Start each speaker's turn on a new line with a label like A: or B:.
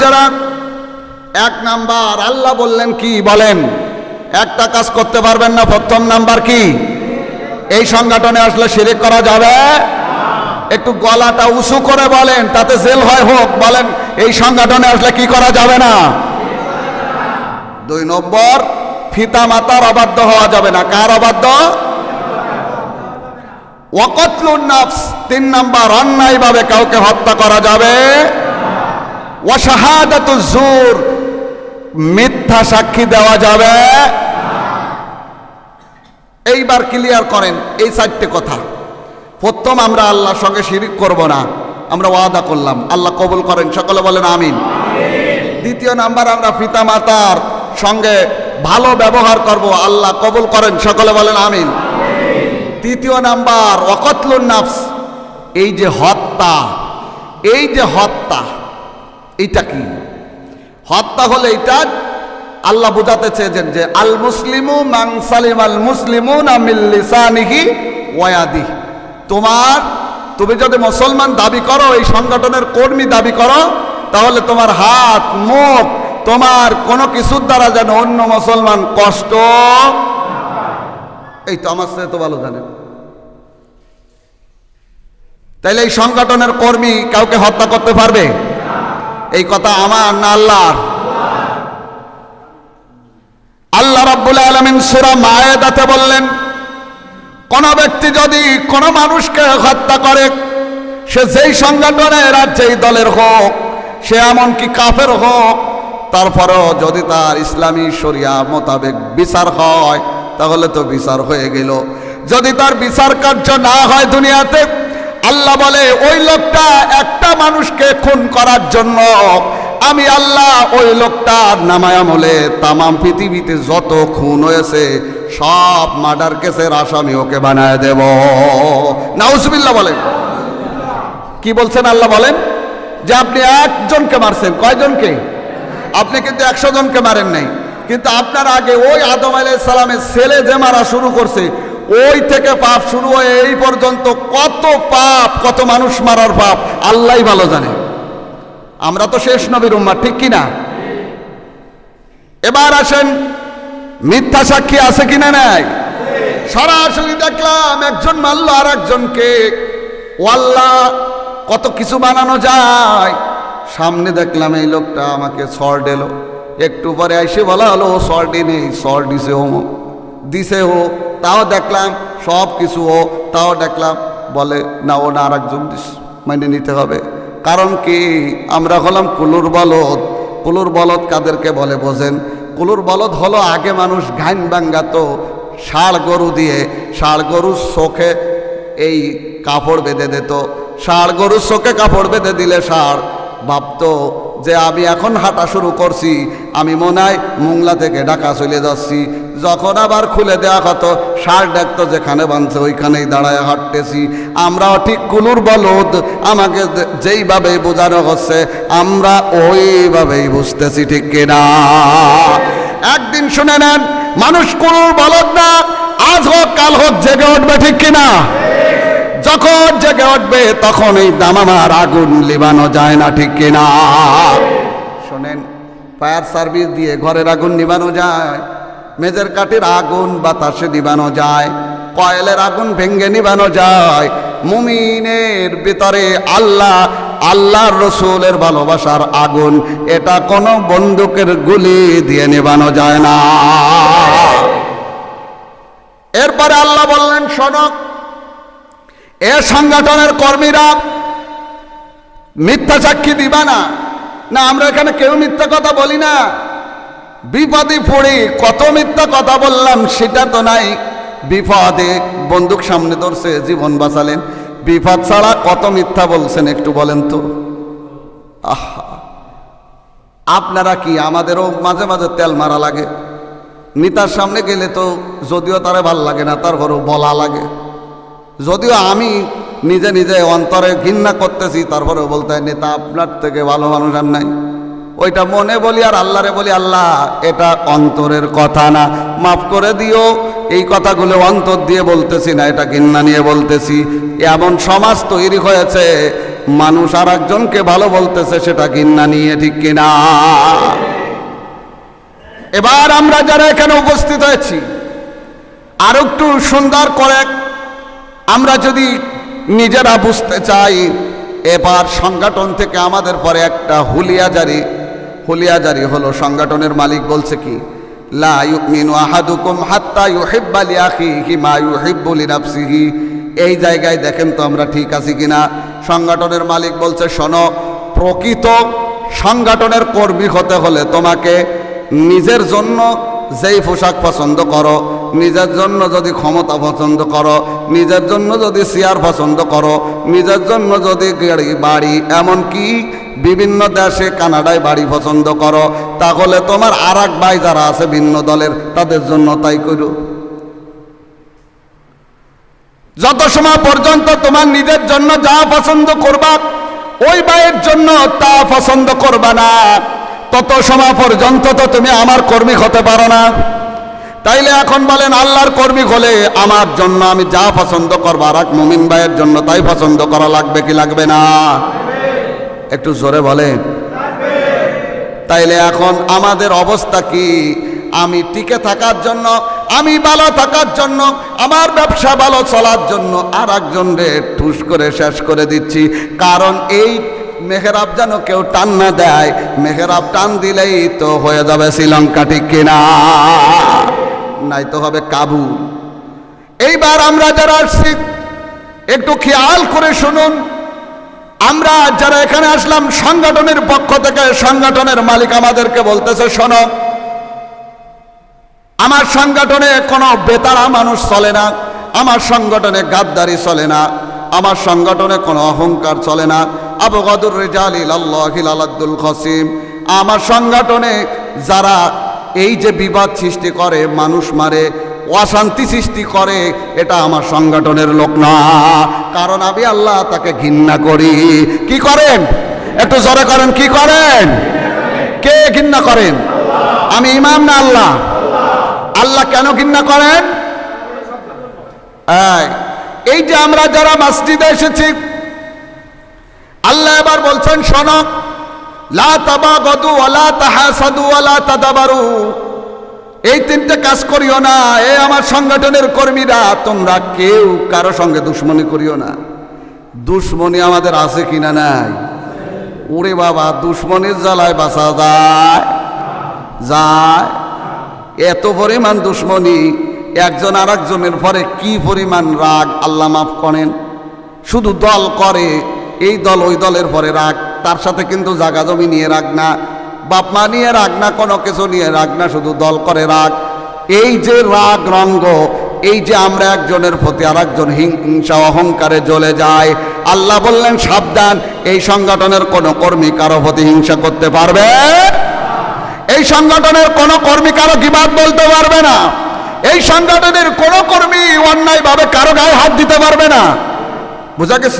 A: বাচ্চারা এক নাম্বার, আল্লাহ বললেন কি বলেন? একটা কাজ করতে পারবেন না, প্রথম নাম্বার কি? এই সংগঠনে আসলে শিরিক করা যাবে? একটু গলাটা উঁচু করে বলেন, তাতে জেল হয় হোক, বলেন, এই সংগঠনে আসলে কি করা যাবে না? দুই নম্বর ফিতা মাতার অবাধ্য হওয়া যাবে না, কার অবাধ্য? ওয়াকতলুন নাফস, তিন নাম্বার, অন্যায়ভাবে কাউকে হত্যা করা যাবে? জুর মিথ্যা সাক্ষী দেওয়া যাবে এইবার ক্লিয়ার করেন এই চারটে কথা। প্রথম আমরা আল্লাহর সঙ্গে শিরিক করব না, আমরা ওয়াদা করলাম। আল্লাহ কবুল করেন, সকলে বলেন আমিন। দ্বিতীয় নাম্বার আমরা পিতা মাতার সঙ্গে ভালো ব্যবহার করব, আল্লাহ কবুল করেন, সকলে বলেন আমিন। তৃতীয় নাম্বার, ওয়াকতলুন নাফস। এই যে হত্যা, এই যে হত্যা এইটা কি? হত্যা হলে এটা আল্লাহ বোঝাতে চেয়েছেন যে আল মুসলিমু মাংসালিম আল মুসলিমু নামিল্লিসানিহি ওয়াদি তোমার, তুমি যদি মুসলমান দাবি করো, এই সংগঠনের কর্মী দাবি করো, তাহলে তোমার হাত, মুখ, তোমার কোনো কিছুর দ্বারা যেন অন্য মুসলমান কষ্ট এই তো আমার সাথে তো ভালো জানেন। তাইলে এই সংগঠনের কর্মী কাউকে হত্যা করতে পারবে? এই কথা আমার না আল্লাহর? আল্লাহ রাব্বুল আলামিন সূরা মায়েদাতে বললেন, কোন ব্যক্তি যদি কোন মানুষকে হত্যা করে, সে যেই সংগঠনের আর যেই দলের হোক, সে এমনকি কাফের হোক, তারপরেও যদি তার ইসলামী শরিয়া মোতাবেক বিচার হয়, তাহলে তো বিচার হয়ে গেল। যদি তার বিচার কার্য না হয় দুনিয়াতে আল্লাহ বলে, ওই লোকটা একটা মানুষকে খুন করার জন্য আমি আল্লাহ ওই লোকটার নামায় আমলে তামাম পৃথিবীতে যত খুন হয়েছে, সব মার্ডার কেসের আসামি ওকে বানায় দেব। নাউজবিল্লা বলেন। কি বলছেন আল্লাহ বলেন? যে আপনি একজনকে মারছেন, কয়জনকে? আপনি কিন্তু একশো জনকে মারেন নাই। কিন্তু আপনার আগে ওই আদম আলাইহিস সালামের ছেলে যে মারা শুরু করছে ওই থেকে পাপ শুরু হয়ে এই পর্যন্ত কত পাপ, কত মানুষ মারার পাপ আল্লাহই ভালো জানে। আমরা তো শেষ নবীর উম্মা ঠিক কি না? এবার আসেন, মিথ্যা সাক্ষী আছে কিনা নাই? সরাসরি দেখলাম একজন মারল আর একজনকে ওয়াল্লাহ, কত কিছু বানানো যায়। সামনে দেখলাম এই লোকটা আমাকে সর এলো। একটু পরে এসে বলা হলো, ও সরটি নেই সর দিছে ও দিছে ও, তাও দেখলাম, সব কিছু ও, তাও দেখলাম, বলে, না, ও না আর একজন দিস মানে নিতে হবে। কারণ কি? আমরা হলাম কুলুর বলদ। কুলুর বলদ কাদেরকে বলে বোঝেন? কুলুর বলদ হলো আগে মানুষ ঘাইন বাঙ্গাতো ষাড় গরু দিয়ে। ষাড় গরুর চোখে এই কাপড় বেঁধে দিত। ষাড় গরুর চোখে কাপড় বেঁধে দিলে ষাড়। ভাবতো যে আমি এখন হাঁটা শুরু করছি, আমি মনে হয় মুংলা থেকে ঢাকা চলে যাচ্ছি। যখন আবার খুলে দেওয়া হতো, সার ডাকতো যেখানে বাঁধছে ওইখানেই দাঁড়ায় হাঁটতেছি। আমরাও ঠিক কুলুর বলদ, আমাকে যে- যেইভাবে বোঝানো হচ্ছে, আমরা ওইভাবেই বুঝতেছি, ঠিক কিনা? একদিন শুনে নেন, মানুষ কুলুর বলদ না, আজ হোক, কাল হোক, জেগে উঠবে, ঠিক কিনা? যখন জেগে উঠবে তখন এই দামামার আগুন লিবানো যায় না, ঠিক কিনা? শোনেন, ফায়ার সার্ভিস দিয়ে ঘরের আগুন নিবানো যায়। মেজের কাঠের আগুন বাতাসে নিবানো যায়, কয়েলের আগুন ভেঙ্গে নিবানো যায়। মুমিনের ভিতরে আল্লাহ, আল্লাহর রসুলের ভালোবাসার আগুন, এটা কোনো বন্দুকের গুলি দিয়ে নিবানো যায় না। এরপরে আল্লাহ বললেন শোনক এ সংগঠনের কর্মীরা মিথ্যা সাক্ষী দিবা না। না, আমরা এখানে কেউ মিথ্যা কথা বলি না। বিপদে পড়ে কত মিথ্যা কথা বললাম, সেটা তো নাই। বিপদে বন্দুক সামনে ধরছে, জীবন বাঁচালেন। বিপদ ছাড়া কত মিথ্যা বলছেন, একটু বলেন তো। আহা। আপনারা কি আমাদেরও মাঝে মাঝে তেল মারা লাগে? নিতার সামনে গেলে তো যদিও তারে ভালো লাগে না, তারপরেও বলা লাগে। যদিও আমি নিজে নিজে অন্তরে ঘৃণা করতেছি, তারপরেও বলতে নেতা, আপনার থেকে ভালো মানুষ আর নাই। ওইটা মনে বলি আর আল্লাহরে বলি, আল্লাহ, এটা অন্তরের কথা না। মাফ করে দিও, এই কথাগুলো অন্তর দিয়ে বলতেছি না, এটা ঘৃণা নিয়ে বলতেছি। এমন সমাজ তৈরি হয়েছে, মানুষ আর একজনকে ভালো বলতেছে, সেটা কিন্না নিয়ে, ঠিক কিনা? এবার আমরা যারা এখানে উপস্থিত হয়েছি আর একটু সুন্দর করে আমরা যদি নিজেরা বুঝতে চাই, এবার সংগঠন থেকে আমাদের পরে একটা হুলিয়া জারি হুলিয়া জারি হলো, সংগঠনের মালিক বলছে কি, লা ইউমিনু আহাদুকুম হাত্তা ইউহিব্বা লিআখিহি মা ইউহিব্বু লিনাফসিহি। এই জায়গায় দেখেন তো আমরা ঠিক আছি কিনা। সংগঠনের মালিক বলছে, শোনো, প্রকৃত সংগঠনের কর্মী হতে হলে তোমাকে নিজের জন্য যেই পোশাক পছন্দ করো, নিজের জন্য যদি ক্ষমতা পছন্দ করো, নিজের জন্য যদি চেয়ার পছন্দ করো, নিজের জন্য যদি গাড়ি, বাড়ি, এমনকি বিভিন্ন দেশে কানাডায় বাড়ি পছন্দ করো, তাহলে তোমার আর এক ভাই যারা আছে ভিন্ন দলের, তাদের জন্য তাই করো। যত সময় পর্যন্ত তোমার নিজের জন্য যা পছন্দ করবা, ওই ভাইয়ের জন্য তা পছন্দ করবা না। তত সময় পর্যন্ত তো তুমি আমার কর্মী হতে পারো না। তাইলে এখন বলেন, আল্লাহর কর্মী হলে আমার জন্য আমি যা পছন্দ করব, আর এক মুমিন ভাইয়ের জন্য তাই পছন্দ করা লাগবে কি লাগবে না? একটু জোরে বলেন। তাইলে এখন আমাদের অবস্থা কি? আমি টিকে থাকার জন্য, আমি ভালো থাকার জন্য, আমার ব্যবসা ভালো চলার জন্য আর একজন রে ঠুস করে শেষ করে দিচ্ছি। কারণ এই মেহেরাব যেন কেউ টান না দেয়। মেহেরাব টান দিলেই তো হয়ে যাবে শ্রীলঙ্কা, ঠিক কিনা নাই তো হবে কাবুল। এইবার আমরা যারা আসছি, একটু খেয়াল করে শুনুন। আমরা যারা এখানে আসলাম, সংগঠনের পক্ষ থেকে সংগঠনের মালিক আমাদেরকে বলতেছে, শোনো, আমার সংগঠনে কোনো বেতারা মানুষ চলে না, আমার সংগঠনে গাদ্দারি চলে না, আমার সংগঠনে কোনো অহংকার চলে না আবু গদুর রেজাল আল্লাহুল খসিম। আমার সংগঠনে যারা এই যে বিবাদ সৃষ্টি করে মানুষ মারে অশান্তি সৃষ্টি করে এটা আমার সংগঠনের লোক না। কারণ আমি আল্লাহ তাকে ঘৃণা করি। কি করেন? একটু জোরে করেন কি করেন? কে ঘৃণা করেন? আমি ইমাম না আল্লাহ? আল্লাহ কেন ঘৃণা করেন? এই, যে আমরা যারা মসজিদে এসেছি আল্লাহ এবার বলছেন তাদাবারু। এই তিনটে কাজ করিও না এ আমার সংগঠনের কর্মীরা, তোমরা কেউ কারও সঙ্গে দুশ্মনী করিও না। দুশ্মনী আমাদের আছে কিনা নাই? ওরে বাবা, দুশ্মনির জ্বালায় বাঁচা যায়। যায়। এত পরিমাণ দুশ্মনী, একজন আর একজনের পরে কি পরিমাণ রাগ, আল্লাহ মাফ করেন। শুধু দল করে এই দল ওই দলের পরে রাগ। তার সাথে কিন্তু জাগা জমি নিয়ে রাগ না, বাপ মা নিয়ে রাগ না, কোনো কিছু নিয়ে রাগ না, শুধু দল করে রাগ। এই যে রাগ রঙ্গ, এই যে আমরা একজনের প্রতি আর একজন হিংসা, অহংকারে জ্বলে যায়। আল্লাহ বললেন, সাবধান, এই সংগঠনের কোনো কর্মী কারও প্রতি হিংসা করতে পারবে? এই সংগঠনের কোনো কর্মী কারও গিবাদ বলতে পারবে না। এই সংগঠনের কোনো কর্মী অন্যায়ভাবে কারও গায়ে হাত দিতে পারবে না। বোঝা গেছে?